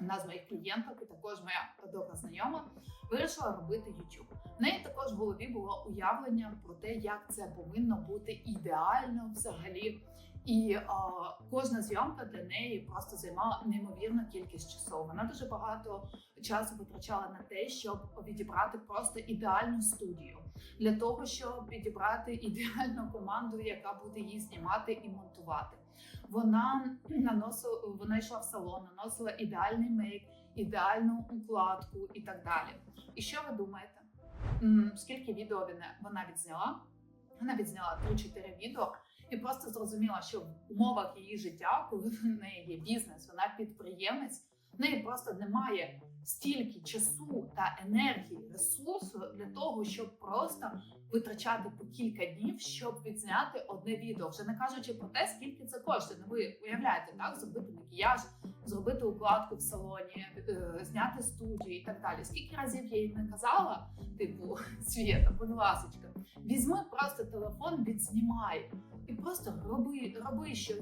Одна з моїх клієнток, і також моя добра знайома, вирішила робити YouTube. В неї також в голові було уявлення про те, як це повинно бути ідеально взагалі. І е, кожна зйомка для неї просто займала неймовірну кількість часу. Вона дуже багато часу витрачала на те, щоб відібрати просто ідеальну студію для того, щоб підібрати ідеальну команду, яка буде її знімати і монтувати. Вона наносила, вона йшла в салон, наносила ідеальний мейк, ідеальну укладку і так далі. І що ви думаєте? Скільки відео вона відзняла? Вона відзняла 3-4 відео і просто зрозуміла, що в умовах її життя, коли в неї є бізнес, вона підприємець, в неї просто немає стільки часу та енергії, ресурсу для того, щоб просто витрачати по кілька днів, щоб відзняти одне відео. Вже не кажучи про те, скільки це коштує. Ну ви уявляєте, так зробити макіяж, зробити укладку в салоні, е, зняти студію і так далі. Скільки разів я їй не казала, типу Свєта, будь ласочка, візьми просто телефон, відзнімай і просто роби, роби щось.